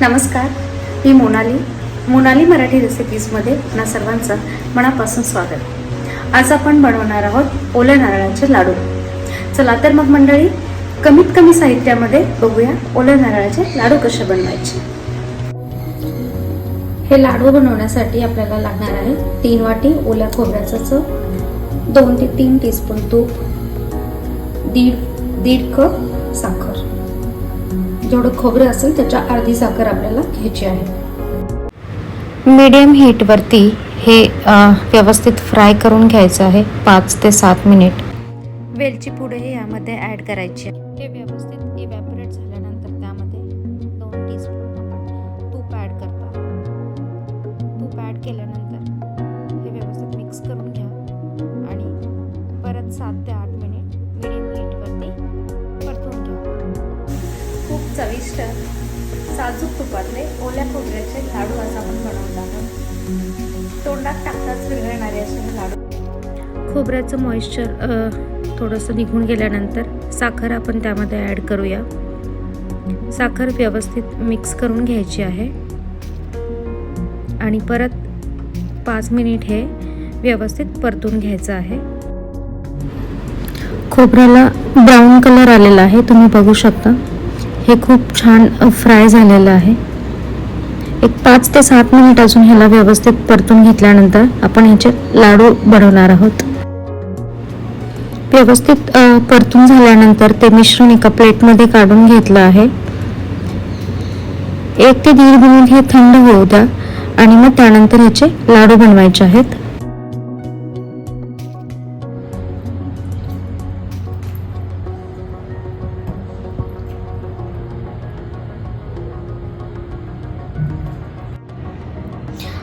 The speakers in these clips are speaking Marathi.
नमस्कार मी मोनाली. मोनाली मराठी रेसिपीजमध्ये आपणा सर्वांचं मनापासून स्वागत. आज आपण बनवणार आहोत ओल्या नारळाचे लाडू. चला तर मग मंडळी कमीत कमी साहित्यामध्ये बघूया ओल्या नारळाचे लाडू कसे बनवायचे. हे लाडू बनवण्यासाठी आपल्याला लागणार आहे तीन वाटी ओल्या खोबऱ्याचं चव दोन ते तीन टीस्पून तूप दीड दीड कप साखर. जेवढं खोबरं असेल त्याच्या अर्धी साखर आपल्याला घ्यायची आहे. मीडियम हीटवरती हे व्यवस्थित फ्राय करून घ्यायचं आहे पाच ते सात मिनिट. वेलची पुढे यामध्ये ॲड करायची आहे. हे व्यवस्थित इव्हॅपोरेट झाल्यानंतर त्यामध्ये दोन टीस्पून आपण तूप ॲड करतो. तूप ॲड केल्यानंतर हे व्यवस्थित मिक्स करून घ्या. आणि परत सात ते चविष्ट साजूक तुपातले ओल्या खोबऱ्याचे लाडू आज आपण बनवत आहोत. तोंडात टाकताच विरघळणारे असे हे लाडू. खोबऱ्याचं मॉइश्चर थोडंसं निघून गेल्यानंतर साखर आपण त्यामध्ये ॲड करूया. साखर व्यवस्थित मिक्स करून घ्यायची आहे. आणि परत पाच मिनिट हे व्यवस्थित परतून घ्यायचं आहे. खोबऱ्याला ब्राऊन कलर आलेला आहे तुम्ही बघू शकता. हे खूप छान फ्राय झालेलं आहे. एक पाच ते सात मिनिट अजून ह्याला व्यवस्थित परतून घेतल्यानंतर आपण ह्याचे लाडू बनवणार आहोत. व्यवस्थित परतून झाल्यानंतर ते मिश्रण एका प्लेटमध्ये काढून घेतलं आहे. एक ते दीड मिनिट हे थंड होऊ द्या आणि मग त्यानंतर ह्याचे लाडू बनवायचे आहेत.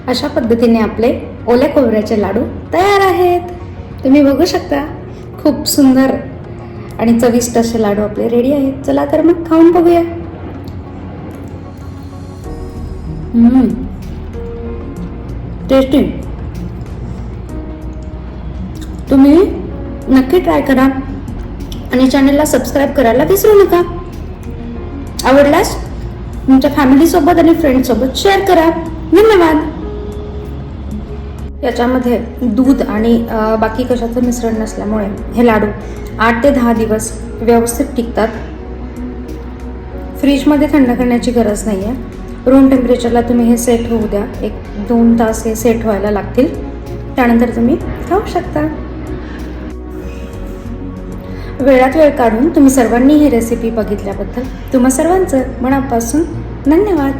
अशा पद्धतीने आपले ओल्या खोबऱ्याचे लाडू तयार आहेत. तुम्ही बघू शकता खूप सुंदर आणि चविष्ट असे लाडू आपले रेडी आहेत. चला तर मग खाऊन बघूया. टेस्टी तुम्ही नक्की ट्राय करा आणि चॅनलला सबस्क्राईब करायला विसरू नका. आवडल्यास तुमच्या फॅमिलीसोबत आणि फ्रेंडसोबत शेअर करा. धन्यवाद. याच्यामध्ये दूध आणि बाकी कशाचं मिश्रण नसल्यामुळे हे लाडू आठ ते दहा दिवस व्यवस्थित टिकतात. फ्रीजमध्ये थंड करण्याची गरज नाही आहे रूम टेम्परेचरला तुम्ही हे सेट होऊ द्या. एक दोन तास हे सेट व्हायला लागतील. त्यानंतर तुम्ही खाऊ शकता. वेळात वेळ काढून तुम्ही सर्वांनी ही रेसिपी बघितल्याबद्दल तुम्हा सर्वांचं मनापासून धन्यवाद.